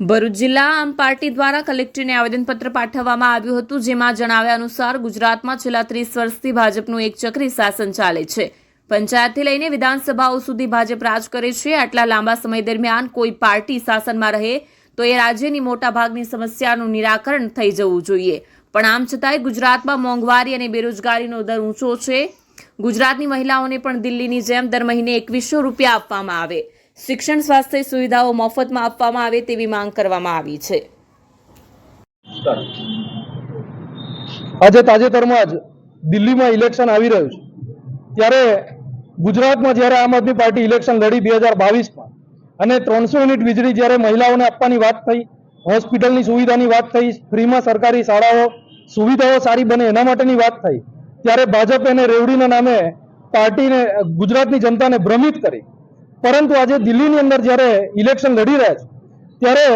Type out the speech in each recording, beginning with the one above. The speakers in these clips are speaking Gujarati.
ભરૂચ જિલ્લા આમ પાર્ટી દ્વારા કલેક્ટરને આવેદનપત્ર પાઠવવામાં આવ્યું હતું, જેમાં જણાવ્યા અનુસાર ગુજરાતમાં છેલ્લા ત્રીસ વર્ષથી ભાજપનું એક ચક્રી શાસન ચાલે છે. પંચાયતથી લઈને વિધાનસભાઓ સુધી ભાજપ રાજ કરે છે. આટલા લાંબા સમય દરમિયાન કોઈ પાર્ટી શાસનમાં રહે તો એ રાજ્યની મોટાભાગની સમસ્યાનું નિરાકરણ થઈ જવું જોઈએ. પણ આમ છતાંય ગુજરાતમાં મોંઘવારી અને બેરોજગારીનો દર ઊંચો છે. ગુજરાતની મહિલાઓને પણ દિલ્હીની જેમ દર મહિને એકવીસો રૂપિયા આપવામાં આવે. શિક્ષણ, સ્વાસ્થ્ય સુવિધાઓ મફતમાં આપવામાં આવે તેવી માંગ કરવામાં આવી છે. આજે તાજેતરમાં જ દિલ્હીમાં ઇલેક્શન આવી રહ્યું છે. ત્યારે ગુજરાતમાં જ્યારે આમ આદમી પાર્ટી ઇલેક્શન લડી બે હજાર બાવીસમાં અને ત્રણસો યુનિટ વીજળી જ્યારે મહિલાઓને આપવાની વાત થઈ, હોસ્પિટલની સુવિધાની વાત થઈ, ફ્રીમાં સરકારી શાળાઓ, સુવિધાઓ સારી બને એના માટેની વાત થઈ, ત્યારે ભાજપ એને રેવડીના નામે પાર્ટીને ગુજરાતની જનતાને ભ્રમિત કરી પરંતુ આજે દિલ્હીની અંદર જ્યારે ઇલેક્શન લડી રહ્યા છે, ત્યારે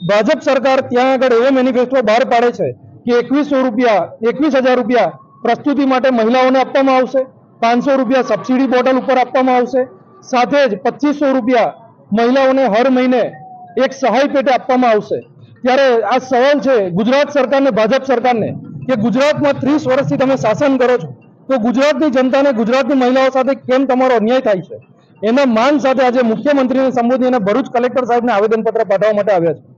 ભાજપ સરકાર ત્યાં આગળ એવો મેનિફેસ્ટો બહાર પાડે છે કે એકવીસો રૂપિયા, એકવીસ હજાર રૂપિયા પ્રસ્તુતિ માટે મહિલાઓને આપવામાં આવશે, પાંચસો રૂપિયા સબસિડી બોટલ ઉપર આપવામાં આવશે, સાથે જ પચીસો રૂપિયા મહિલાઓને હર મહિને એક સહાય પેટે આપવામાં આવશે. ત્યારે આ સવાલ છે ગુજરાત સરકારને, ભાજપ સરકારને, કે ગુજરાતમાં ત્રીસ વર્ષથી તમે શાસન કરો છો, તો ગુજરાતની જનતાને ગુજરાતની મહિલાઓ સાથે કેમ તમારો અન્યાય થાય છે? એના માન સાથે આજે મુખ્યમંત્રીને સંબોધી અને ભરૂચ કલેક્ટર સાહેબને આવેદનપત્ર પાઠવવા માટે આવ્યા છે.